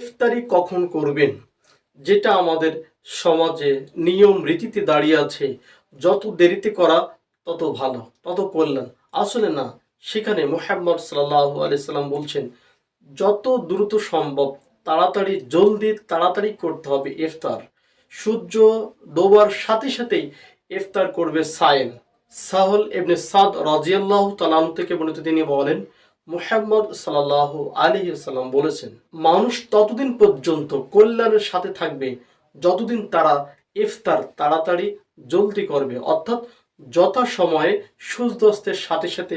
ইফতারি কখন করবেন? যেটা আমাদের সমাজে নিয়ম রীতিতে দাঁড়িয়ে আছে। যত দেরিতে করা, তত ভালো, তত কল্যাণ। আসলে না, সেখানে মোহাম্মদ সাল্লাহ আলাইসাল্লাম বলছেন, যত দ্রুত সম্ভব, তাড়াতাড়ি, জলদি তাড়াতাড়ি করতে হবে ইফতার। সূর্য ডোবার সাথে সাথেই ইফতার করবে সায়েম। সাহল এবনে সাদ রাজিয়াল্লাহ তালাম থেকে বর্ণিত তিনি বলেন মুহাম্মদ সাল্লাহ আলী সাল্লাম বলেছেন, মানুষ ততদিন পর্যন্ত কল্যাণের সাথে থাকবে, যতদিন তারা ইফতার তাড়াতাড়ি জলদি করবে, অর্থাৎ যথা সময়ে সূর্যাস্তের সাথে সাথে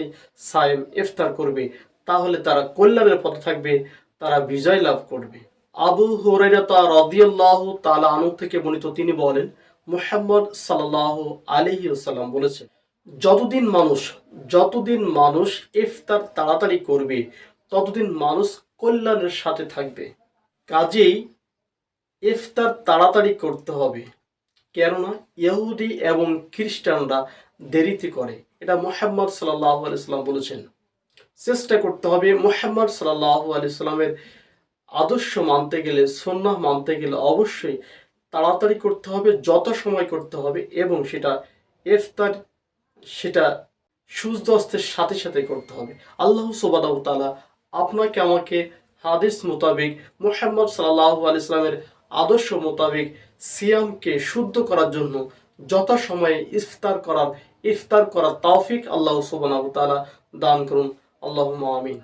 সায়েম ইফতার করবে, তাহলে তারা কল্যাণের পথে থাকবে, তারা বিজয় লাভ করবে। আবু হুরাইরাতা রাদিয়াল্লাহ তাআলা আনু থেকে বর্ণিত তিনি বলেন, মুহাম্মদ সাল্লাহ আলাইহি সাল্লাম বলেছেন যতদিন মানুষ যতদিন মানুষ ইফতার তাড়াতাড়ি করবে, ততদিন মানুষ কল্যাণের সাথে থাকবে। কাজেই ইফতার তাড়াতাড়ি করতে হবে। কেননা ইহুদি এবং খ্রিস্টানরা দেরিতে করে। এটা মোহাম্মদ সাল্লাহ আলাইসাল্লাম বলেছেন। চেষ্টা করতে হবে মোহাম্মদ সাল্লাহ আলাইসাল্লামের আদর্শ মানতে গেলে সন্ন্যাহ মানতে গেলে অবশ্যই তাড়াতাড়ি করতে হবে, যত সময় করতে হবে এবং সেটা ইফতার সেটা সূর্যাস্তের সাথে সাথে করতে হবে। আল্লাহ সুবাদাহ তালা আপনাকে আমাকে হাদিস মোতাবেক মোহাম্মদ সাল্লাহ আলাইসলামের আদর্শ মোতাবেক সিয়ামকে শুদ্ধ করার জন্য যথাসময়ে ইফতার করার ইফতার করার তাওফিক আল্লাহ সুবাহ তালা দান করুন। আল্লাহ আমিন।